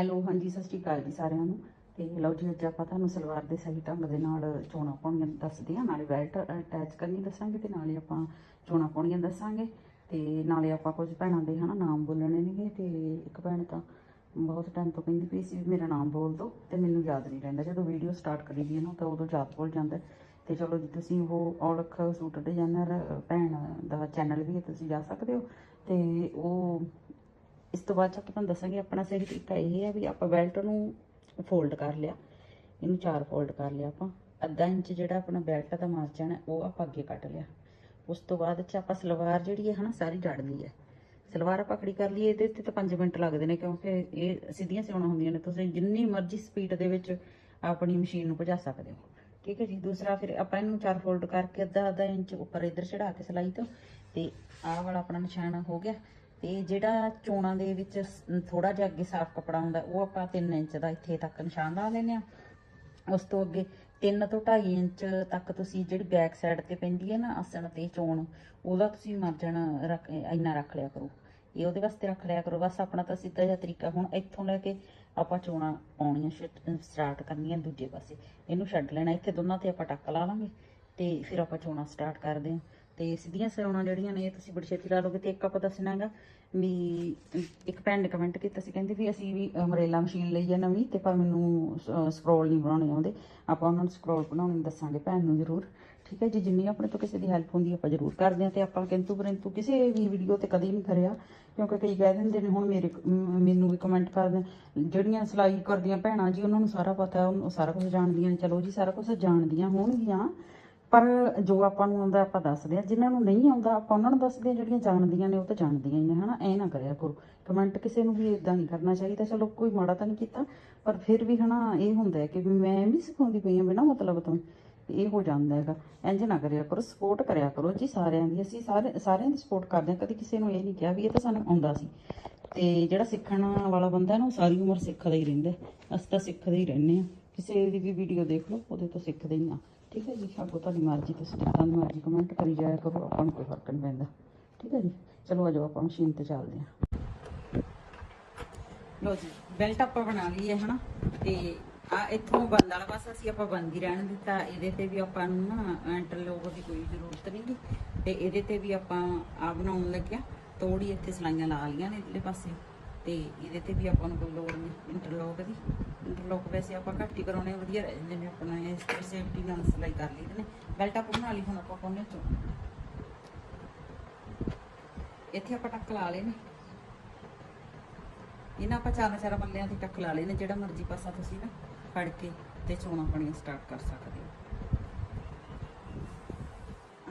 Hello ਹਾਂਜੀ, ਸਤਿ ਸ਼੍ਰੀ ਅਕਾਲ ਜੀ ਸਾਰਿਆਂ ਨੂੰ। ਤੇ ਲਓ ਜੀ, ਅੱਜ ਆਪਾਂ ਤੁਹਾਨੂੰ ਸਲਵਾਰ ਦੇ ਸਹੀ ਢੰਗ ਦੇ ਨਾਲ ਚੋਣਾ ਪਾਉਣੀਆਂ ਦੱਸਦੇ ਹਾਂ। ਨਾਲੇ ਬੈਲਟ ਅਟੈਚ ਕਰਨੀ ਦੱਸਾਂਗੇ ਤੇ ਨਾਲੇ ਆਪਾਂ ਚੋਣਾ ਪਾਉਣੀਆਂ ਦੱਸਾਂਗੇ। ਤੇ ਨਾਲੇ ਆਪਾਂ ਕੁਝ ਭੈਣਾਂ ਦੇ, ਹਨਾ, ਨਾਮ ਬੋਲਣੇ ਨੇਗੇ। ਤੇ ਇੱਕ ਭੈਣ ਤਾਂ ਬਹੁਤ ਟਾਈਮ ਤੋਂ ਕਹਿੰਦੀ ਪਈ ਸੀ ਵੀ ਮੇਰਾ ਨਾਮ ਬੋਲ ਦਿਓ ਤੇ ਮੈਨੂੰ ਯਾਦ ਨਹੀਂ ਰਹਿੰਦਾ। ਜਦੋਂ ਵੀਡੀਓ ਸਟਾਰਟ ਕਰੀ ਦੀ ਹੈ ਨਾ, ਤਾਂ ਉਦੋਂ ਯਾਦ ਭੁੱਲ ਜਾਂਦਾ ਹੈ। ਤੇ ਚਲੋ ਜੀ, ਤੁਸੀਂ ਉਹ ਔਲਖ ਸੂਟ ਡਿਜ਼ਾਈਨਰ ਭੈਣ ਦਾ ਚੈਨਲ ਵੀ ਹੈ ਤੁਸੀਂ ਜਾ ਸਕਦੇ ਹੋ। ਤੇ ਉਹ ਇਸ ਤੋਂ ਬਾਅਦ ਚ ਆਪਾਂ ਤੁਹਾਨੂੰ ਦੱਸਾਂਗੇ ਆਪਣਾ ਸਹੀ ਤਰੀਕਾ ਇਹ ਹੈ ਵੀ ਆਪਾਂ ਬੈਲਟ ਨੂੰ ਫੋਲਡ ਕਰ ਲਿਆ। ਇਹਨੂੰ ਚਾਰ ਫੋਲਡ ਕਰ ਲਿਆ ਆਪਾਂ। ਅੱਧਾ ਇੰਚ ਜਿਹੜਾ ਆਪਣਾ ਬੈਲਟ ਦਾ ਮਾਰਜਨ ਹੈ ਉਹ ਆਪਾਂ ਅੱਗੇ ਕੱਟ ਲਿਆ। ਉਸ ਤੋਂ ਬਾਅਦ ਚ ਆਪਾਂ ਸਲਵਾਰ ਜਿਹੜੀ ਹੈ ਹਨਾ, ਸਾਰੀ ਜੜ ਲਈ ਹੈ। ਸਲਵਾਰ ਆਪਾਂ ਖੜੀ ਕਰ ਲਈ ਇਹਦੇ ਤੇ ਤਾਂ 5 ਮਿੰਟ ਲੱਗਦੇ ਨੇ, ਕਿਉਂਕਿ ਇਹ ਸਿੱਧੀਆਂ ਸਿਉਣਾ ਹੁੰਦੀਆਂ ਨੇ। ਤੁਸੀਂ ਜਿੰਨੀ ਮਰਜ਼ੀ ਸਪੀਡ ਦੇ ਵਿੱਚ ਆਪਣੀ ਮਸ਼ੀਨ ਨੂੰ ਭਜਾ ਸਕਦੇ ਹੋ। ਠੀਕ ਹੈ ਜੀ, ਦੂਸਰਾ ਫਿਰ ਆਪਾਂ ਇਹਨੂੰ ਚਾਰ ਫੋਲਡ ਕਰਕੇ ਅੱਧਾ ਅੱਧਾ ਇੰਚ ਉੱਪਰ ਇੱਧਰ ਚੜਾ ਕੇ ਸਲਾਈ ਤੋਂ। ਤੇ ਆਹ ਵਾਲਾ ਆਪਣਾ ਨਿਸ਼ਾਨ ਹੋ ਗਿਆ। ਤੇ ਜਿਹੜਾ ਚੋਣਾਂ ਦੇ ਵਿੱਚ ਥੋੜਾ ਜਿਹਾ ਅੱਗੇ ਸਾਫ਼ ਕਪੜਾ ਹੁੰਦਾ, ਉਹ ਆਪਾਂ 3 ਇੰਚ ਦਾ ਇੱਥੇ ਤੱਕ ਨਿਸ਼ਾਨ ਲਾ ਲੈਂਦੇ ਆ ਉਸ ਤੋਂ ਅੱਗੇ 3 ਤੋਂ 2.5 ਇੰਚ ਤੱਕ ਤੁਸੀਂ ਜਿਹੜੀ ਬੈਕ ਸਾਈਡ ਤੇ ਪੈਂਦੀ ਹੈ ਨਾ ਆਸਣ ਤੇ ਚੋਣ, ਉਹਦਾ ਤੁਸੀਂ ਮਾਰਜਨ ਰੱਖ, ਇੰਨਾ ਰੱਖ ਲਿਆ ਕਰੋ। ਇਹ ਉਹਦੇ ਵਾਸਤੇ ਰੱਖ ਲਿਆ ਕਰੋ। ਬਸ ਆਪਣਾ ਤਾਂ ਸਿੱਧਾ ਜਿਹਾ ਤਰੀਕਾ, ਹੁਣ ਇੱਥੋਂ ਲੈ ਕੇ ਆਪਾਂ ਚੋਣਾਂ ਪਾਉਣੀਆਂ ਸਟਾਰਟ ਕਰਨੀਆਂ ਦੂਜੇ ਪਾਸੇ। ਇਹਨੂੰ ਛੱਡ ਲੈਣਾ। ਇੱਥੇ ਦੋਨਾਂ ਤੇ ਆਪਾਂ ਟੱਕ ਲਾ ਲਾਂਗੇ ਤੇ ਫਿਰ ਆਪਾਂ ਚੋਣਾਂ ਸਟਾਰਟ ਕਰਦੇ ਹਾਂ। ਤੇ ਸਿੱਧੀਆਂ ਸਿਉਣਾ ਜਿਹੜੀਆਂ ਨੇ ਇਹ ਤੁਸੀਂ ਬੜੀ ਛੇਤੀ ਲਾ ਲੋਗੇ ਤੇ ਇੱਕ ਆਪਾਂ ਦੱਸਣਾਗਾ ਵੀ ਇੱਕ ਭੈਣ ਨੇ ਕਮੈਂਟ ਕੀਤਾ ਸੀ, ਕਹਿੰਦੇ ਵੀ ਅਸੀਂ ਵੀ ਅਮਰੇਲਾ ਮਸ਼ੀਨ ਲਈ ਆ ਨਵੀਂ ਤੇ ਪਰ ਮੈਨੂੰ ਸਕਰੋਲ ਨਹੀਂ ਬਣਾਉਣੇ ਆਉਂਦੇ। ਆਪਾਂ ਉਹਨਾਂ ਨੂੰ ਸਕਰੋਲ ਬਣਾਉਣੀ ਦੱਸਾਂਗੇ ਭੈਣ ਨੂੰ ਜ਼ਰੂਰ। ਠੀਕ ਹੈ ਜੀ, ਜਿੰਨੀ ਆਪਣੇ ਤੋਂ ਕਿਸੇ ਦੀ ਹੈਲਪ ਹੁੰਦੀ ਆਪਾਂ ਜ਼ਰੂਰ ਕਰਦੇ ਹਾਂ ਤੇ ਆਪਾਂ ਕਿੰਤੂ ਪਰੰਤੂ ਕਿਸੇ ਵੀ ਵੀਡੀਓ ਤੇ ਕਦੇ ਨਹੀਂ ਕਰਿਆ ਕਿਉਂਕਿ ਕਈ ਕਹਿ ਦਿੰਦੇ ਨੇ, ਹੁਣ ਮੇਰੇ ਮੈਨੂੰ ਵੀ ਕਮੈਂਟ ਕਰਦੇ ਜਿਹੜੀਆਂ ਸਿਲਾਈ ਕਰਦੀਆਂ ਭੈਣਾਂ ਜੀ, ਉਹਨਾਂ ਨੂੰ ਸਾਰਾ ਪਤਾ, ਉਹ ਸਾਰਾ ਕੁਝ ਜਾਣਦੀਆਂ ਚਲੋ ਜੀ, ਸਾਰਾ ਕੁਝ ਜਾਣਦੀਆਂ ਹੋਣਗੀਆਂ। ਪਰ ਜੋ ਆਪਾਂ ਨੂੰ ਆਉਂਦਾ, ਆਪਾਂ ਦੱਸਦੇ ਆ ਜਿਨ੍ਹਾਂ ਨੂੰ ਨਹੀਂ ਆਉਂਦਾ, ਆਪਾਂ ਉਹਨਾਂ ਨੂੰ ਦੱਸਦੇ ਆ ਜਿਹੜੀਆਂ ਜਾਣਦੀਆਂ ਨੇ, ਉਹ ਤਾਂ ਜਾਣਦੀਆਂ ਹੀ ਨੇ, ਹਨਾ? ਐ ਨਾ ਕਰਿਆ ਕਰੋ। ਕਮੈਂਟ ਕਿਸੇ ਨੂੰ ਵੀ ਇਦਾਂ ਨਹੀਂ ਕਰਨਾ ਚਾਹੀਦਾ। ਚਲੋ, ਕੋਈ ਮਾੜਾ ਤਾਂ ਨਹੀਂ ਕੀਤਾ, ਪਰ ਫਿਰ ਵੀ, ਹਨਾ, ਇਹ ਹੁੰਦਾ ਕਿ ਵੀ ਮੈਂ ਵੀ ਸਿਖਾਉਂਦੀ ਪਈ ਆ ਬਿਨਾਂ ਮਤਲਬ ਤੋਂ। ਇਹ ਹੋ ਜਾਂਦਾ ਹੈਗਾ। ਇੰਜ ਨਾ ਕਰਿਆ ਕਰੋ ਸਪੋਰਟ ਕਰਿਆ ਕਰੋ ਜੀ ਸਾਰਿਆਂ ਦੀ। ਅਸੀਂ ਸਾਰੇ, ਸਾਰਿਆਂ ਦੀ ਸਪੋਰਟ ਕਰਦੇ ਹਾਂ। ਕਦੀ ਕਿਸੇ ਨੂੰ ਇਹ ਨਹੀਂ ਕਿਹਾ ਵੀ ਇਹ ਤਾਂ ਸਾਨੂੰ ਆਉਂਦਾ ਸੀ। ਤੇ ਜਿਹੜਾ ਸਿੱਖਣ ਵਾਲਾ ਬੰਦਾ ਨਾ, ਉਹ ਸਾਰੀ ਉਮਰ ਸਿੱਖਦਾ ਹੀ ਰਹਿੰਦਾ ਅਸੀਂ ਤਾਂ ਸਿੱਖਦੇ ਹੀ ਰਹਿੰਦੇ ਆ ਕਿਸੇ ਦੀ ਵੀ ਵੀਡੀਓ ਦੇਖ ਲਓ, ਉਹਦੇ ਤੋਂ ਸਿੱਖਦੇ ਹੀ ਆ ਠੀਕ ਹੈ ਜੀ ਅੱਗੋਂ ਤੁਹਾਡੀ ਮਰਜ਼ੀ, ਤੁਸੀਂ ਜਿੱਦਾਂ ਦੀ ਮਰਜ਼ੀ ਕਮੈਂਟ ਕਰੀ ਜਾਇਆ ਕਰੋ, ਆਪਾਂ ਨੂੰ ਕੋਈ ਫ਼ਰਕ ਨਹੀਂ ਪੈਂਦਾ। ਠੀਕ ਹੈ ਜੀ, ਚਲੋ ਆਜੋ ਆਪਾਂ ਮਸ਼ੀਨ ਤੇ ਚੱਲਦੇ ਹਾਂ। ਲੋ ਜੀ ਬੈਲਟ ਆਪਾਂ ਬਣਾ ਲਈ ਹੈ ਹਨਾ? ਤੇ ਆ ਇੱਥੋਂ ਬੰਦ ਵਾਲਾ ਪਾਸਾ ਸੀ ਆਪਾਂ ਬੰਦ ਹੀ ਰਹਿਣ ਦਿੱਤਾ। ਇਹਦੇ ਤੇ ਵੀ ਆਪਾਂ ਨੂੰ ਨਾ ਇੰਟਰਲੋਕ ਦੀ ਕੋਈ ਜ਼ਰੂਰਤ ਨਹੀਂ ਤੇ ਇਹਦੇ ਤੇ ਵੀ ਆਪਾਂ ਆ ਬਣਾਉਣ ਲੱਗਿਆ। ਤੋੜੀ ਇੱਥੇ ਸਲਾਈਆਂ ਲਾ ਲਈਆਂ ਨੇ ਇਧਰਲੇ ਪਾਸੇ। ਤੇ ਇਹਦੇ ਤੇ ਵੀ ਆਪਾਂ ਨੂੰ ਕੋਈ ਲੋੜ ਨਹੀਂ ਇੰਟਰਲੋਕ ਦੀ। ਇੰਟਰਲੋਕ ਵੈਸੇ ਆਪਾਂ ਘੱਟ ਹੀ ਕਰਾਉਣੇ, ਵਧੀਆ ਰਹਿ ਜਾਂਦੇ ਨੇ ਆਪਣਾ, ਇਸ ਸੇਫਟੀ ਨਾਲ ਸਲਾਈ ਕਰ ਲਈਦੇ ਨੇ। ਬੈਲਟ ਆਪਾਂ ਬਣਾ ਲਈ, ਹੁਣ ਆਪਾਂ ਕੋਨੇ ਚੋਂ। ਇੱਥੇ ਆਪਾਂ ਟੱਕ ਲਾ ਲਏ ਨੇ। ਇਹਨਾਂ ਆਪਾਂ ਚਾਰ ਚਾਰ ਬੱਲਿਆਂ ਤੇ ਟੱਕ ਲਾ ਲੈਣੇ ਜਿਹੜਾ ਮਰਜ਼ੀ ਪਾਸਾ ਤੁਸੀਂ ਨਾ ਫੜ ਕੇ ਤੇ ਚੋਣਾ ਪਾਣੀਆਂ ਸਟਾਰਟ ਕਰ ਸਕਦੇ ਹੋ।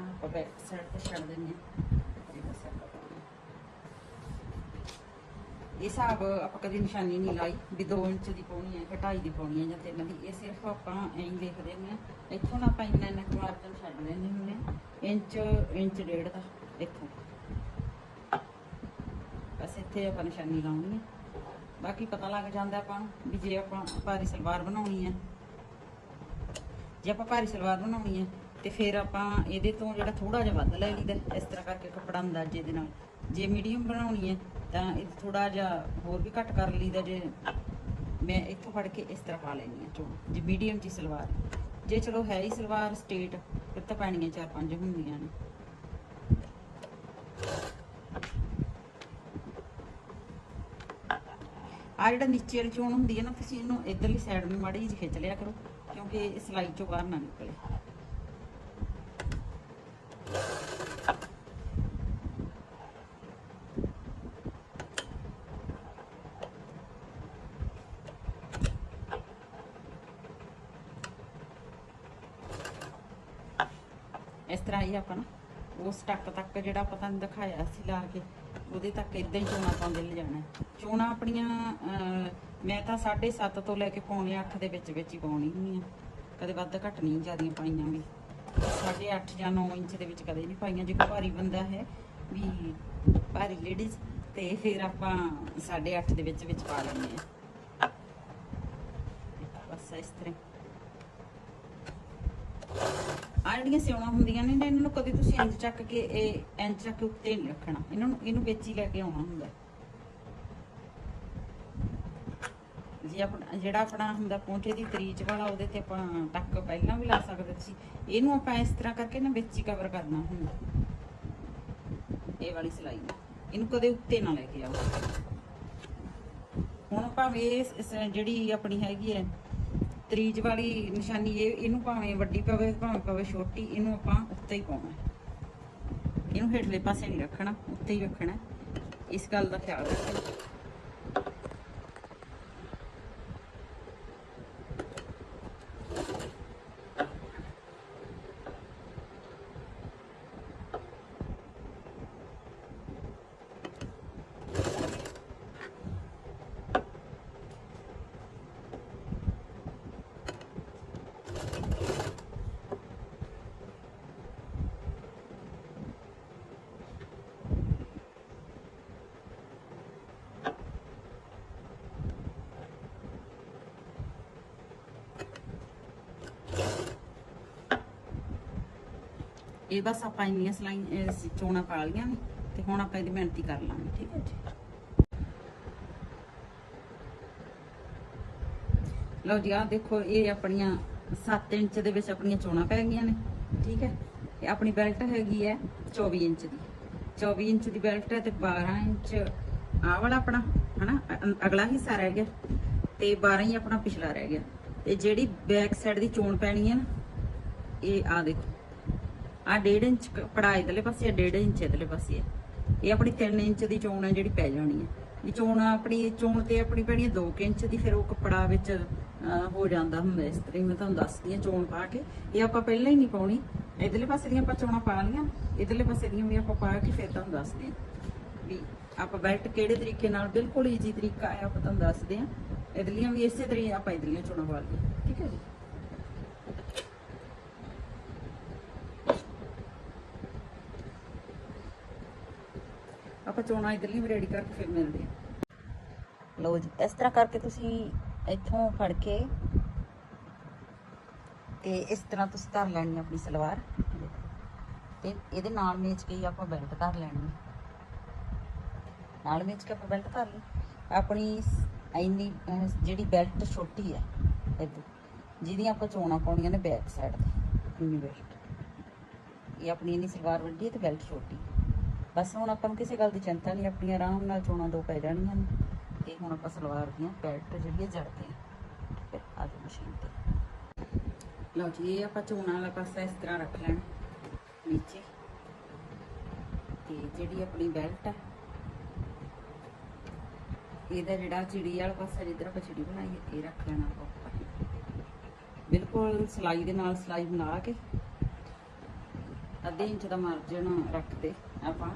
ਆਪਾਂ ਬੈਕ ਸਾਈਡ ਤੇ ਛੱਡ ਦਿੰਦੇ ਹਾਂ। ਇਹਦਾ side ਤੇ ਇਹ ਹਿਸਾਬ ਆਪਾਂ ਕਦੀ ਨਿਸ਼ਾਨੀ ਨਹੀਂ ਲਾਈ ਵੀ 2 ਇੰਚ ਦੀ ਪਾਉਣੀ ਹੈ ਘਟਾਈ ਦੀ ਪਾਉਣੀ ਹੈ ਜਾਂ ਤਿੰਨ ਦੀ। ਇਹ ਸਿਰਫ ਆਪਾਂ ਐਂ ਹੀ ਦੇਖਦੇ ਹਾਂ। ਇੱਥੋਂ ਨਾ ਆਪਾਂ ਇੰਨਾ ਇੰਨਾ ਕੁ ਮਾਰਜਨ ਛੱਡ ਲੈਂਦੇ ਹੁੰਦੇ ਹਾਂ। ਇੰਚ ਇੰਚ ਡੇਢ ਦਾ। ਇੱਥੋਂ। ਬਸ ਇੱਥੇ ਆਪਾਂ ਨਿਸ਼ਾਨੀ ਲਾਉਣੀ ਹੈ। ਬਾਕੀ ਪਤਾ ਲੱਗ ਜਾਂਦਾ ਆਪਾਂ ਨੂੰ ਵੀ ਜੇ ਆਪਾਂ ਭਾਰੀ ਸਲਵਾਰ ਬਣਾਉਣੀ ਹੈ। ਜੇ ਆਪਾਂ ਭਾਰੀ ਸਲਵਾਰ ਬਣਾਉਣੀ ਹੈ, ਤੇ ਫਿਰ ਆਪਾਂ ਇਹਦੇ ਤੋਂ ਜਿਹੜਾ ਥੋੜਾ ਜਿਹਾ ਵੱਧ ਲੈ ਲਈਦਾ ਇਸ ਤਰ੍ਹਾਂ ਕਰਕੇ ਕੱਪੜਾ ਅੰਦਾਜ਼ੇ ਦੇ ਨਾਲ। ਜੇ ਮੀਡੀਅਮ ਬਣਾਉਣੀ ਹੈ ਤਾਂ ਇਹ ਥੋੜਾ ਜਿਹਾ ਹੋਰ ਵੀ ਘੱਟ ਕਰ ਲਈਦਾ ਜੇ ਮੈਂ ਇੱਥੋਂ ਫੜ ਕੇ ਇਸ ਤਰ੍ਹਾਂ ਪਾ ਲੈਣੀ ਹੈ ਚੋਣ, ਜੇ ਮੀਡੀਅਮ ਜੀ ਸਲਵਾਰ। ਜੇ ਚਲੋ ਹੈ ਹੀ ਸਲਵਾਰ ਸਟੇਟ, ਫਿਰ ਤਾਂ ਪੈਣੀਆਂ ਚਾਰ ਪੰਜ ਹੁੰਦੀਆਂ ਨੇ। ਆ ਜਿਹੜਾ ਨੀਚੇ ਵਾਲੀ ਚੋਣ ਹੁੰਦੀ ਹੈ ਨਾ, ਤੁਸੀਂ ਇਹਨੂੰ ਇਧਰਲੀ ਸਾਈਡ ਨੂੰ ਮਾੜੀ ਜਿਹੀ ਖਿੱਚ ਲਿਆ ਕਰੋ, ਕਿਉਂਕਿ ਇਹ ਸਲਾਈ ਚੋਂ ਬਾਹਰ ਨਾ ਨਿਕਲੇ। ਇਸ ਆਪਾਂ ਉਸ ਟੱਕ ਤੱਕ ਜਿਹੜਾ ਆਪਾਂ ਤੁਹਾਨੂੰ ਦਿਖਾਇਆ ਸੀ ਲਾ ਕੇ ਉਹਦੇ ਤੱਕ ਇਦਾਂ ਹੀ ਚੋਣਾ ਪਾਉਂਦੇ ਲੈ ਜਾਣਾ। ਚੋਣਾ ਆਪਣੀਆਂ ਅਹ, ਮੈਂ ਤਾਂ 7.5 ਤੋਂ ਲੈ ਕੇ ਪੌਣੇ 8 ਦੇ ਵਿੱਚ ਵਿੱਚ ਹੀ ਪਾਉਣੀ ਹੁੰਦੀ ਆ। ਕਦੇ ਵੱਧ ਘੱਟ ਨਹੀਂ ਜਿਆਦੀਆਂ ਪਾਈਆਂ ਵੀ। 8.5 ਜਾਂ 9 ਇੰਚ ਦੇ ਵਿੱਚ ਕਦੇ ਨਹੀਂ ਪਾਈਆਂ ਜੇ ਕੋਈ ਭਾਰੀ ਬੰਦਾ ਹੈ ਵੀ ਭਾਰੀ ਲੇਡੀਜ਼ ਤੇ ਫਿਰ ਆਪਾਂ 8.5 ਦੇ ਵਿੱਚ ਵਿੱਚ ਪਾ ਲੈਂਦੇ ਆ। ਬਸ ਇਸ ਤਰ੍ਹਾਂ ਆਹ ਜਿਹੜੀਆਂ ਸਿਉਣਾ ਹੁੰਦੀਆਂ ਨੇ, ਇਹਨਾਂ ਨੂੰ ਕਦੇ ਤੁਸੀਂ ਇੰਚ ਚੱਕ ਕੇ, ਇਹ ਇੰਚ ਚੱਕ ਕੇ ਉੱਤੇ ਨਹੀਂ ਰੱਖਣਾ। ਇਹਨਾਂ ਨੂੰ, ਇਹਨੂੰ ਵਿੱਚ ਹੀ ਲੈ ਕੇ ਆਉਣਾ ਹੁੰਦਾ। ਹੈ। ਆਪਣਾ, ਜਿਹੜਾ ਆਪਣਾ ਹੁੰਦਾ ਪਹੁੰਚੇ ਦੀ ਤਰੀਚ ਵਾਲਾ, ਉਹਦੇ ਤੇ ਆਪਾਂ ਟੱਕ ਪਹਿਲਾਂ ਵੀ ਲਾ ਸਕਦੇ ਸੀ। ਇਹਨੂੰ ਆਪਾਂ ਇਸ ਤਰ੍ਹਾਂ ਕਰਕੇ ਨਾ ਵਿੱਚ ਹੀ ਕਵਰ ਕਰਨਾ ਹੁੰਦਾ। ਇਹ ਵਾਲੀ ਸਿਲਾਈ ਇਹਨੂੰ ਕਦੇ ਉੱਤੇ ਨਾ ਲੈ ਕੇ ਆਓ। ਹੁਣ ਭਾਵੇਂ ਇਹ ਜਿਹੜੀ ਆਪਣੀ ਹੈਗੀ ਹੈ ਤਰੀਜ ਵਾਲੀ ਨਿਸ਼ਾਨੀ, ਇਹ ਇਹਨੂੰ ਭਾਵੇਂ ਵੱਡੀ ਪਵੇ, ਭਾਵੇਂ ਪਵੇ ਛੋਟੀ, ਇਹਨੂੰ ਆਪਾਂ ਉੱਤੇ ਹੀ ਪਾਉਣਾ। ਇਹਨੂੰ ਹੇਠਲੇ ਪਾਸੇ ਨਹੀਂ ਰੱਖਣਾ, ਉੱਤੇ ਹੀ ਰੱਖਣਾ। ਇਸ ਗੱਲ ਦਾ ਖਿਆਲ ਰੱਖਣਾ। ਇਹ ਬਸ ਆਪਾਂ ਇੰਨੀਆਂ ਸਲਾਈ ਚੋਣਾ ਪਾ ਲੀਆਂ ਨੇ ਤੇ ਹੁਣ ਆਪਾਂ ਇਹਦੀ ਮਿਹਨਤੀ ਕਰ ਲਾਂਗੇ, ਠੀਕ ਹੈ ਜੀ। ਲਓ ਜੀ, ਆਹ ਦੇਖੋ, ਇਹ ਆਪਣੀਆਂ 7 ਇੰਚ ਦੇ ਵਿੱਚ ਆਪਣੀਆਂ ਚੋਣਾ ਪੈ ਗਈਆਂ ਨੇ, ਠੀਕ ਹੈ। ਇਹ ਆਪਣੀ ਬੈਲਟ ਹੈਗੀ ਹੈ 24 ਇੰਚ ਦੀ। 24 ਇੰਚ ਦੀ ਬੈਲਟ ਹੈ ਤੇ 12 ਇੰਚ ਆ ਵਾਲਾ ਆਪਣਾ, ਹਨਾ ਅਗਲਾ ਹਿੱਸਾ ਰਹਿ ਗਿਆ ਤੇ 12 ਹੀ ਆਪਣਾ ਪਿਛਲਾ ਰਹਿ ਗਿਆ। ਤੇ ਜਿਹੜੀ ਬੈਕ ਸਾਈਡ ਦੀ ਚੋਣ ਪੈਣੀ ਹੈ ਨਾ, ਇਹ ਆ ਦੇਖੋ। ਆ 1.5 ਇੰਚ ਕਪੜਾ ਇਧਰਲੇ ਪਾਸੇ ਆ 1.5 ਇੰਚ ਇਧਰਲੇ ਪਾਸੇ ਆ। ਇਹ ਆਪਣੀ 3 ਇੰਚ ਦੀ ਚੋਣ ਹੈ ਜਿਹੜੀ ਪੈ ਜਾਣੀ ਹੈ ਇਹ ਚੋਣ ਆਪਣੀ, ਚੋਣ ਤੇ ਆਪਣੀ ਪੈਣੀ ਹੈ 2 ਇੰਚ ਦੀ, ਫਿਰ ਉਹ ਕਪੜਾ ਵਿੱਚ ਹੋ ਜਾਂਦਾ ਹੁੰਦਾ ਇਸ ਤਰ੍ਹਾਂ ਮੈਂ ਤੁਹਾਨੂੰ ਦੱਸਦੀ ਹਾਂ ਚੋਣ ਪਾ ਕੇ। ਇਹ ਆਪਾਂ ਪਹਿਲਾਂ ਹੀ ਨਹੀਂ ਪਾਉਣੀ। ਇਧਰਲੇ ਪਾਸੇ ਦੀਆਂ ਆਪਾਂ ਚੋਣਾਂ ਪਾ ਲੀਆਂ ਇਧਰਲੇ ਪਾਸੇ ਦੀਆਂ ਵੀ ਆਪਾਂ ਪਾ ਕੇ ਫਿਰ ਤੁਹਾਨੂੰ ਦੱਸਦੇ ਹਾਂ ਵੀ ਆਪਾਂ ਬੈਲਟ ਕਿਹੜੇ ਤਰੀਕੇ ਨਾਲ, ਬਿਲਕੁਲ ਈਜ਼ੀ ਤਰੀਕਾ ਹੈ ਆਪਾਂ ਤੁਹਾਨੂੰ ਦੱਸਦੇ ਹਾਂ ਇਧਰਲੀਆਂ ਵੀ ਇਸੇ ਤਰੀਕੇ ਆਪਾਂ ਇਧਰਲੀਆਂ ਚੋਣਾਂ ਪਾ ਲਈਆਂ ਠੀਕ ਹੈ ਜੀ ਆਪਾਂ ਚੋਣਾਂ ਇਧਰਲੀਆਂ ਵੀ ਰੈਡੀ ਕਰਕੇ ਫਿਰ ਮਿਲਦੇ ਹਾਂ ਲਓ ਜੀ ਇਸ ਤਰ੍ਹਾਂ ਕਰਕੇ ਤੁਸੀਂ ਇੱਥੋਂ ਫੜ ਕੇ ਤੇ ਇਸ ਤਰ੍ਹਾਂ ਤੁਸੀਂ ਧਰ ਲੈਣੀ ਆ ਆਪਣੀ ਸਲਵਾਰ। ਤੇ ਇਹਦੇ ਨਾਲ ਮੇਚ ਕੇ ਆਪਾਂ ਬੈਲਟ ਧਰ ਲੈਣੀ ਆ। ਨਾਲ ਮੇਚ ਕੇ ਆਪਾਂ ਬੈਲਟ ਧਰ ਲਈ। ਆਪਣੀ ਇੰਨੀ ਜਿਹੜੀ ਬੈਲਟ ਛੋਟੀ ਹੈ ਇਦੋਂ ਜਿਹਦੀਆਂ ਆਪਾਂ ਚੋਣਾਂ ਪਾਉਣੀਆਂ ਨੇ ਬੈਕ ਸਾਈਡ ਤੇ। ਇੰਨੀ ਬੈਲਟ ਇਹ ਆਪਣੀ ਇੰਨੀ ਸਲਵਾਰ ਵੱਡੀ ਤੇ ਬੈਲਟ ਛੋਟੀ। ਬਸ ਹੁਣ ਆਪਾਂ ਨੂੰ ਕਿਸੇ ਗੱਲ ਦੀ ਚਿੰਤਾ ਨਹੀਂ, ਆਪਣੀਆਂ ਆਰਾਮ ਨਾਲ ਚੋਣਾਂ ਦੋ ਪੈ ਜਾਣੀਆਂ ਨੇ। ਤੇ ਹੁਣ ਆਪਾਂ ਸਲਵਾਰ ਦੀਆਂ ਬੈਲਟ ਜਿਹੜੀ ਹੈ ਜੜਦੇ ਹਾਂ ਫਿਰ ਹੈ ਆ ਜਾਓ ਮਸ਼ੀਨ ਤੇ। ਲਓ ਜੀ, ਇਹ ਆਪਾਂ ਚੋਣਾਂ ਵਾਲਾ ਪਾਸਾ ਇਸ ਤਰ੍ਹਾਂ ਰੱਖ ਲੈਣਾ, ਨੀਚੇ। ਤੇ ਜਿਹੜੀ ਆਪਣੀ ਬੈਲਟ ਆ, ਇਹਦਾ ਜਿਹੜਾ ਚਿੜੀ ਵਾਲਾ ਪਾਸਾ ਜਿੱਧਰ ਆਪਾਂ ਚਿੜੀ ਬਣਾਈ ਹੈ ਇਹ ਰੱਖ ਲੈਣਾ ਆਪਾਂ ਬਿਲਕੁਲ ਸਲਾਈ ਦੇ ਨਾਲ ਸਲਾਈ ਬਣਾ ਕੇ, ਅੱਧੇ ਇੰਚ ਦਾ ਮਾਰਜਨ ਰੱਖ ਦੇ। ਆਪਾਂ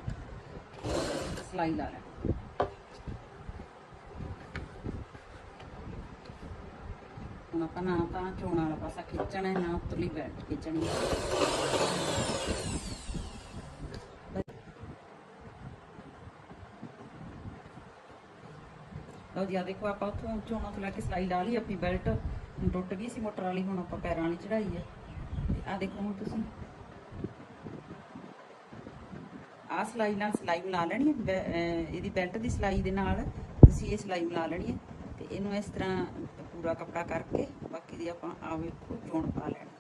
ਸਲਾਈ ਲਾ ਲੈਣਾ ਹੁਣ ਆਪਾਂ ਨਾ ਤਾਂ ਚੋਣ ਵਾਲਾ ਪਾਸਾ ਖਿੱਚਣਾ ਹੈ, ਨਾ ਉੱਤਰਲੀ ਬੈਲਟ ਖਿੱਚਣੀ ਲਓ ਜੀ ਆ ਦੇਖੋ, ਆਪਾਂ ਉੱਥੋਂ ਚੋਣਾਂ ਤੋਂ ਲੈ ਕੇ ਸਲਾਈ ਲਾ ਲਈ, ਆਪਣੀ ਬੈਲਟ ਹੁਣ ਟੁੱਟ ਗਈ ਸੀ ਮੋਟਰ ਵਾਲੀ, ਹੁਣ ਆਪਾਂ ਪੈਰਾਂ ਵਾਲੀ ਚੜਾਈ ਹੈ। ਆ ਦੇਖੋ ਹੁਣ ਤੁਸੀਂ। ਆ ਸਲਾਈ ਨਾਲ ਸਲਾਈ ਮਿਲਾ ਲੈਣੀ ਹੈ ਬੈ- ਇਹਦੀ ਬੈਲਟ ਦੀ ਸਲਾਈ ਦੇ ਨਾਲ ਤੁਸੀਂ ਇਹ ਸਲਾਈ ਮਿਲਾ ਲੈਣੀ ਹੈ ਤੇ ਇਹਨੂੰ ਇਸ ਤਰ੍ਹਾਂ ਪੂਰਾ ਕੱਪੜਾ ਕਰਕੇ ਬਾਕੀ ਦੀ ਆਪਾਂ ਆ ਵੇਖੋ ਚੋਣ ਪਾ ਲੈਣੀ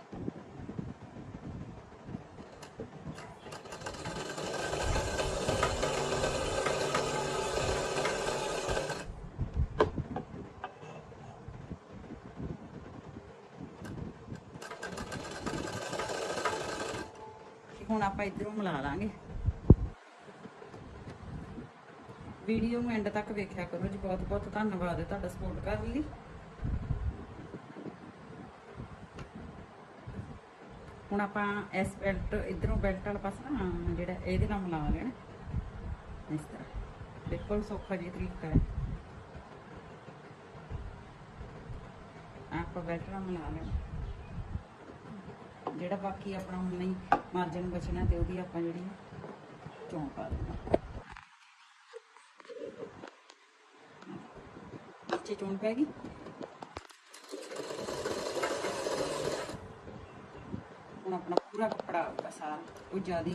ਹੁਣ ਆਪਾਂ ਇਧਰੋਂ ਮਿਲਾ ਲਾਂਗੇ। ਵੀਡੀਓ ਨੂੰ ਐਂਡ ਤੱਕ ਵੇਖਿਆ ਕਰੋ ਜੀ। ਬਹੁਤ ਬਹੁਤ ਧੰਨਵਾਦ ਹੈ ਤੁਹਾਡਾ ਸਪੋਰਟ ਕਰਨ ਲਈ। ਹੁਣ ਆਪਾਂ ਇਸ ਬੈਲਟ ਇਧਰੋਂ ਬੈਲਟ ਵਾਲਾ ਪਾਸਾ ਨਾ ਜਿਹੜਾ ਇਹਦੇ ਨਾਲ ਮਿਲਾ ਲੈਣਾ। ਇਸ ਤਰ੍ਹਾਂ। ਬਿਲਕੁਲ ਸੌਖਾ ਜਿਹਾ ਤਰੀਕਾ ਹੈ। ਆਪਾਂ ਬੈਲਟ ਨਾਲ ਮਿਲਾ ਲੈਣਾ। ਜਿਹੜਾ ਬਾਕੀ ਆਪਣਾ ਹੁਣ ਨਹੀਂ ਮਾਰਜਨ ਬਚਣਾ ਤੇ ਉਹਦੀ ਆਪਾਂ ਜਿਹੜੀ ਚੋਂ ਪਾ ਦੇਣਾ ਨੀਚੇ ਚੋਣ ਪੈ ਗਈ। ਹੁਣ ਆਪਣਾ ਪੂਰਾ ਕੱਪੜਾ ਸਾਰਾ ਉਹ ਜ਼ਿਆਦਾ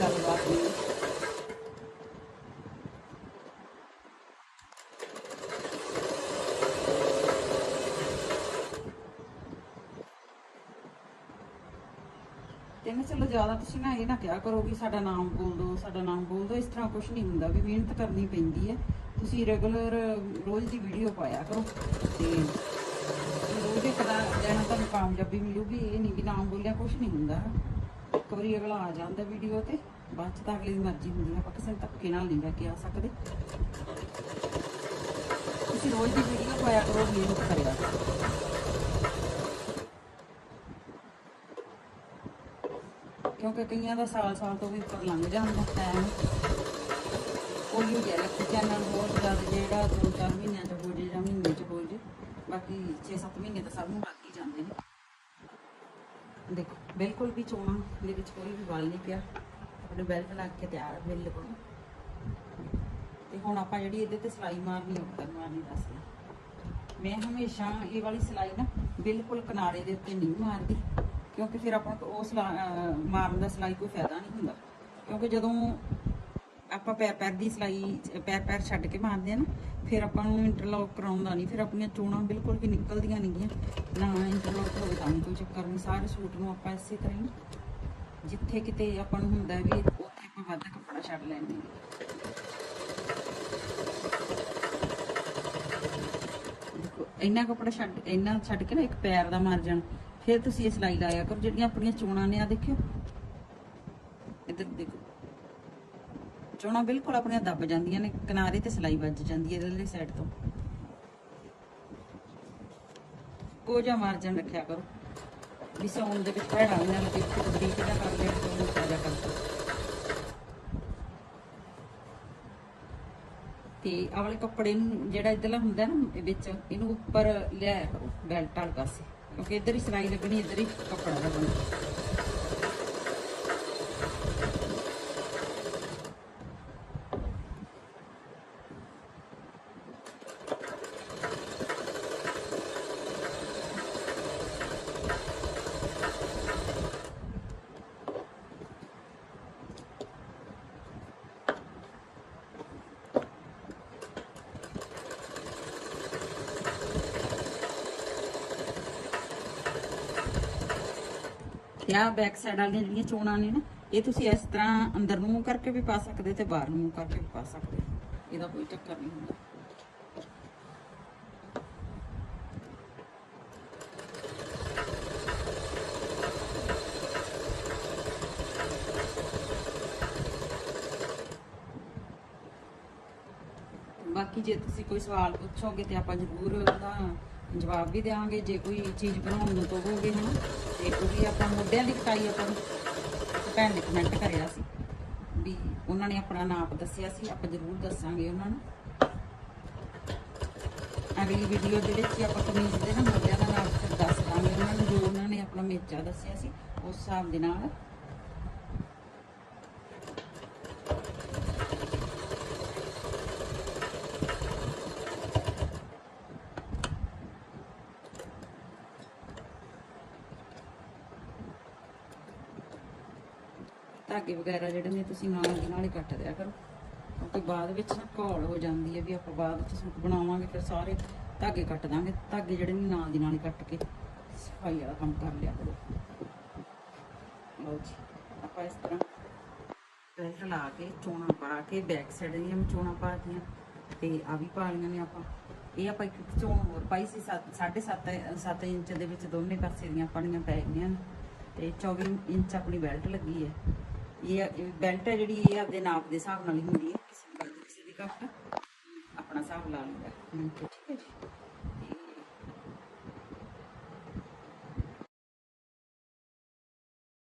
ਗੱਲਬਾਤ ਨਹੀਂ ਚਲੋ ਜ਼ਿਆਦਾ ਤੁਸੀਂ ਨਾ ਇਹ ਨਾ ਕਿਹਾ ਕਰੋ ਵੀ ਸਾਡਾ ਨਾਮ ਬੋਲ ਦਿਓ, ਸਾਡਾ ਨਾਮ ਬੋਲ ਦਿਓ। ਇਸ ਤਰ੍ਹਾਂ ਕੁਝ ਨਹੀਂ ਹੁੰਦਾ ਵੀ ਮਿਹਨਤ ਕਰਨੀ ਪੈਂਦੀ ਹੈ। ਤੁਸੀਂ ਰੈਗੂਲਰ ਰੋਜ਼ ਦੀ ਵੀਡੀਓ ਪਾਇਆ ਕਰੋ। ਤੇ ਰੋਜ਼ ਇੱਕ ਦਾ ਦਿਨ ਤੁਹਾਨੂੰ ਕਾਮਯਾਬੀ ਮਿਲੂਗੀ, ਇਹ ਨਹੀਂ ਵੀ ਨਾਮ ਬੋਲਿਆ ਕੁਝ ਨਹੀਂ ਹੁੰਦਾ। ਇੱਕ ਵਾਰੀ ਅਗਲਾ ਆ ਜਾਂਦਾ ਵੀਡੀਓ ਤੇ, ਬਾਅਦ ਚ ਤਾਂ ਅਗਲੀ ਦੀ ਮਰਜ਼ੀ ਹੁੰਦੀ ਹੈ। ਆਪਾਂ ਕਿਸੇ ਨੂੰ ਧੱਕੇ ਨਾਲ ਨਹੀਂ ਲੈ ਕੇ ਆ ਸਕਦੇ। ਤੁਸੀਂ ਰੋਜ਼ ਦੀ ਵੀਡੀਓ ਪਾਇਆ ਕਰੋ, ਮਿਹਨਤ ਕਰਿਆ ਕਰੋ। ਕਿਉਂਕਿ ਕਈਆਂ ਦਾ ਸਾਲ ਸਾਲ ਤੋਂ ਵੀ ਉੱਪਰ ਲੰਘ ਜਾਂਦਾ ਟਾਈਮ ਕੋਈ ਹੋ ਚੈਨਲ ਬਹੁਤ ਜ਼ਿਆਦਾ ਜਿਹੜਾ ਦੋ ਚਾਰ ਮਹੀਨਿਆਂ ਚ ਹੋ ਜੇ ਜਾਂ ਮਹੀਨੇ ਚ ਹੋ ਜੇ ਬਾਕੀ 6-7 ਮਹੀਨੇ ਤਾਂ ਸਭ ਨੂੰ ਲੱਗ ਹੀ ਜਾਂਦੇ ਨੇ। ਦੇਖੋ, ਬਿਲਕੁਲ ਵੀ ਚੋਣਾ ਦੇ ਵਿੱਚ ਕੋਈ ਵੀ ਵਾਲ ਨਹੀਂ ਪਿਆ। ਆਪਣੇ ਬੈਲਟ ਲਾ ਕੇ ਤਿਆਰ ਬਿਲਕੁਲ। ਤੇ ਹੁਣ ਆਪਾਂ ਜਿਹੜੀ ਇਹਦੇ ਤੇ ਸਿਲਾਈ ਮਾਰਨੀ, ਉਹ ਤਾਂ ਮਾਰਨੀ ਦੱਸਦੀ ਮੈਂ ਹਮੇਸ਼ਾ ਇਹ ਵਾਲੀ ਸਿਲਾਈ ਨਾ ਬਿਲਕੁਲ ਕਿਨਾਰੇ ਦੇ ਉੱਤੇ ਨਹੀਂ ਮਾਰਦੀ। ਕਿਉਂਕਿ ਫਿਰ ਆਪਾਂ ਨੂੰ ਉਹ ਸਿਲਾ- ਮਾਰਨ ਦਾ ਸਿਲਾਈ ਕੋਈ ਫਾਇਦਾ ਨਹੀਂ ਹੁੰਦਾ। ਕਿਉਂਕਿ ਜਦੋਂ ਆਪਾਂ ਪੈਰ ਪੈਰ ਦੀ ਸਿਲਾਈ, ਪੈਰ ਪੈਰ ਛੱਡ ਕੇ ਮਾਰਦੇ ਆ ਨਾ, ਫਿਰ ਆਪਾਂ ਨੂੰ ਇੰਟਰਲੌਕ ਕਰਾਉਂਦਾ ਨਹੀਂ। ਫਿਰ ਆਪਣੀਆਂ ਚੋਣਾਂ ਬਿਲਕੁਲ ਵੀ ਨਿਕਲਦੀਆਂ ਨਹੀਂਗੀਆਂ ਨਾ ਇੰਟਰਲੌਕ ਹੋਵੇ ਤਾਂ ਵੀ ਕੋਈ ਚੱਕਰ ਨਹੀਂ ਸਾਰੇ ਸੂਟ ਨੂੰ ਆਪਾਂ ਇਸੇ ਤਰ੍ਹਾਂ ਹੀ ਜਿੱਥੇ ਕਿਤੇ ਆਪਾਂ ਨੂੰ ਹੁੰਦਾ ਵੀ ਉੱਥੇ ਆਪਾਂ ਵੱਧ ਕੱਪੜਾ ਛੱਡ ਲੈਂਦੇ ਇੰਨਾ ਕੱਪੜਾ ਛੱਡ ਇੰਨਾ ਛੱਡ ਕੇ ਨਾ ਇੱਕ ਪੈਰ ਦਾ ਮਾਰ ਜਾਣ। ਫਿਰ ਤੁਸੀਂ ਇਹ ਸਿਲਾਈ ਲਾਇਆ ਕਰੋ, ਜਿਹੜੀਆਂ ਆਪਣੀਆਂ ਚੋਣਾਂ ਨੇ ਆ ਦੇਖਿਓ। ਇੱਧਰ ਦੇਖੋ। ਚੋਣਾਂ ਬਿਲਕੁਲ ਆਪਣੀਆਂ ਦੱਬ ਜਾਂਦੀਆਂ ਨੇ, ਕਿਨਾਰੇ ਤੇ ਸਿਲਾਈ ਵੱਜ ਜਾਂਦੀ ਹੈ ਇਹਦੇ ਸਾਈਡ ਤੋਂ। ਕੋਜਾ ਮਾਰਜਨ ਰੱਖਿਆ ਕਰੋ, ਵੀ ਸੌਣ ਦੇ ਵਿੱਚ ਭੈੜਾ ਨਾ ਲੱਗੇ ਬਰੀਕ ਦਾ ਕਰ ਲਿਆ ਤੇ ਮੋਟਾ ਜਿਹਾ ਕਰ ਦਿਓ ਤੇ ਆਹ ਕੱਪੜੇ ਨੂੰ ਜਿਹੜਾ ਇਧਰਲਾ ਹੁੰਦਾ ਨਾ ਵਿੱਚ, ਇਹਨੂੰ ਉੱਪਰ ਲਿਆਇਆ ਕਰੋ ਬੈਲਟ ਵਾਲੇ ਪਾਸੇ। ਕਿਉਂਕਿ ਇੱਧਰ ਹੀ ਸਿਲਾਈ ਲੱਗਣੀ ਇੱਧਰ ਹੀ ਕੱਪੜਾ ਲੱਗਣਾ। ਤੇ ਆਹ ਬੈਕ ਸਾਈਡ ਵਾਲੀਆਂ ਜਿਹੜੀਆਂ ਚੋਣਾਂ ਨੇ ਨਾ, ਇਹ ਤੁਸੀਂ ਇਸ ਤਰ੍ਹਾਂ ਅੰਦਰ ਨੂੰ ਕਰਕੇ ਵੀ ਪਾ ਸਕਦੇ ਤੇ ਬਾਹਰ ਨੂੰ ਕਰਕੇ ਵੀ ਪਾ ਸਕਦੇ ਇਹਦਾ ਕੋਈ ਚੱਕਰ ਨਹੀਂ ਹੁੰਦਾ। ਬਾਕੀ ਜੇ ਤੁਸੀਂ ਕੋਈ ਸਵਾਲ ਪੁੱਛੋਗੇ ਤੇ ਆਪਾਂ ਜ਼ਰੂਰ ਉਹਦਾ ਜਵਾਬ ਵੀ ਦੇਵਾਂਗੇ, ਜੇ ਕੋਈ ਚੀਜ਼ ਬਣਾਉਣ ਨੂੰ ਕਹੋਗੇ ਹਨਾ ਤੇ ਉਹ ਵੀ ਆਪਾਂ ਮੁੱਦਿਆਂ ਦੀ ਕਟਾਈ ਆਪਾਂ ਭੈਣ ਨੇ ਕਮੈਂਟ ਕਰਿਆ ਸੀ, ਵੀ ਉਹਨਾਂ ਨੇ ਆਪਣਾ ਨਾਪ ਦੱਸਿਆ ਸੀ, ਆਪਾਂ ਜ਼ਰੂਰ ਦੱਸਾਂਗੇ ਉਹਨਾਂ ਨੂੰ। ਅਗਲੀ ਵੀਡੀਓ ਦੇ ਵਿੱਚ ਆਪਾਂ ਕਮੀਜ਼ ਦੇ ਨਾ ਮੁੱਢਿਆਂ ਦਾ ਨਾਪ ਦੱਸ ਦਾਂਗੇ ਉਹਨਾਂ ਨੂੰ, ਜੋ ਉਹਨਾਂ ਨੇ ਆਪਣਾ ਮੇਚਾ ਦੱਸਿਆ ਸੀ, ਉਸ ਹਿਸਾਬ ਦੇ ਨਾਲ ਧਾਗੇ ਵਗੈਰਾ ਜਿਹੜੇ ਨੇ ਤੁਸੀਂ ਨਾਲ ਦੀ ਨਾਲ ਹੀ ਕੱਟ ਦਿਆ ਕਰੋ। ਕਿਉਂਕਿ ਬਾਅਦ ਵਿੱਚ ਨਾ ਘੋਲ ਹੋ ਜਾਂਦੀ ਹੈ ਵੀ ਆਪਾਂ ਬਾਅਦ ਵਿੱਚ ਸੂਟ ਬਣਾਵਾਂਗੇ, ਫਿਰ ਸਾਰੇ ਧਾਗੇ ਕੱਟ ਦਾਂਗੇ। ਧਾਗੇ ਜਿਹੜੇ ਨੇ ਨਾਲ ਦੀ ਨਾਲ ਹੀ ਕੱਟ ਕੇ ਸਫ਼ਾਈ ਵਾਲਾ ਕੰਮ ਕਰ ਲਿਆ ਕਰੋ। ਲਓ ਜੀ, ਆਪਾਂ ਇਸ ਤਰ੍ਹਾਂ ਬੈਲਟ ਲਾ ਕੇ ਚੋਣਾ ਪਾ ਕੇ ਬੈਕ ਸਾਈਡ ਦੀਆਂ ਵੀ ਚੋਣਾ ਪਾਤੀਆਂ ਤੇ ਆ ਵੀ ਪਾ ਲਈਆਂ ਨੇ ਆਪਾਂ। ਇਹ ਆਪਾਂ ਇੱਕ ਚੋਣ ਹੋਰ ਪਾਈ ਸੀ 7.5 7 ਇੰਚ ਦੇ ਵਿੱਚ ਦੋਨੇ ਪਾਸੇ ਦੀਆਂ ਪੜੀਆਂ ਪੈ ਗਈਆਂ ਨੇ। ਤੇ 24 ਇੰਚ ਆਪਣੀ ਬੈਲਟ ਲੱਗੀ ਹੈ। ਇਹ ਬੈਲਟ ਹੈ ਜਿਹੜੀ ਇਹ ਆਪਦੇ ਨਾਪ ਦੇ ਹਿਸਾਬ ਨਾਲ ਹੀ ਹੁੰਦੀ ਹੈ, ਕਿਸੇ ਨੂੰ ਕਿਸੇ ਦੀ ਘੱਟ, ਆਪਣਾ ਹਿਸਾਬ ਲਾ ਲਈਦਾ।